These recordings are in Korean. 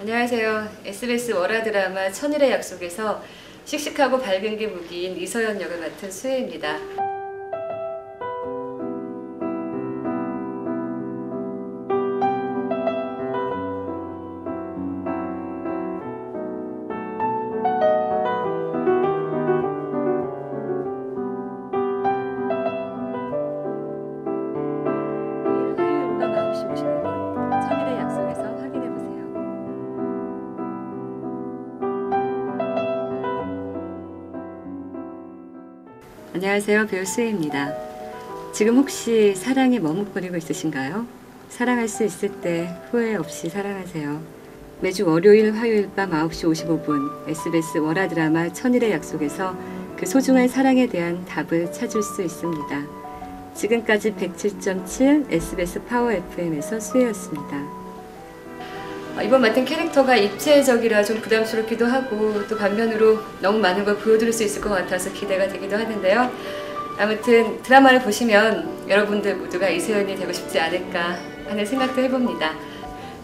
안녕하세요. SBS 월화 드라마 천일의 약속에서 씩씩하고 밝은 게 무기인 이서연 역을 맡은 수혜입니다. 안녕하세요. 배우 수혜입니다. 지금 혹시 사랑에 머뭇거리고 있으신가요? 사랑할 수 있을 때 후회 없이 사랑하세요. 매주 월요일, 화요일 밤 9시 55분 SBS 월화 드라마 천일의 약속에서 그 소중한 사랑에 대한 답을 찾을 수 있습니다. 지금까지 107.7 SBS 파워 FM에서 수혜였습니다. 어, 이번 맡은 캐릭터가 입체적이라 좀 부담스럽기도 하고 또 반면으로 너무 많은 걸 보여드릴 수 있을 것 같아서 기대가 되기도 하는데요. 아무튼 드라마를 보시면 여러분들 모두가 이세연이 되고 싶지 않을까 하는 생각도 해봅니다.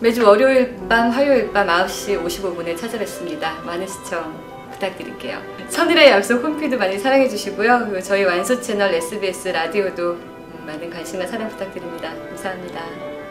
매주 월요일 밤, 화요일 밤 9시 55분에 찾아뵙습니다. 많은 시청 부탁드릴게요. 천일의 약속 홈피도 많이 사랑해 주시고요. 그리고 저희 완소 채널 SBS 라디오도 음, 많은 관심과 사랑 부탁드립니다. 감사합니다.